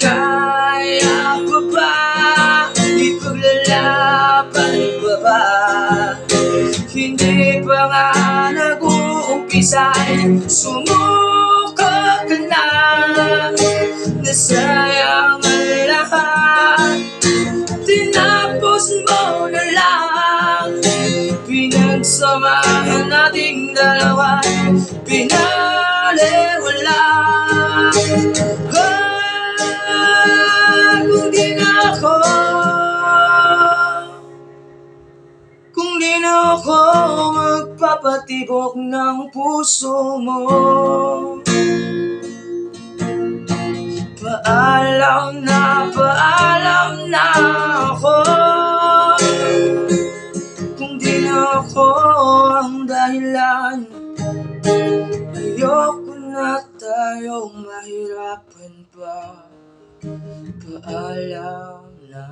Kaya pa ba? Ipaglalaban pa ba? Hindi pa nga nag-uumpisa Sumuko ka na. Nasayang ang lahat. Tinapos mo na lang. Pinagsamahan nating dalawa. Pinaliwala Ah, na ako Magpapatibok ng puso mo. Paalam na, paalam na ako. Kung di na ako ang dahilan Ayoko na tayong mahirapan pa. Paalam na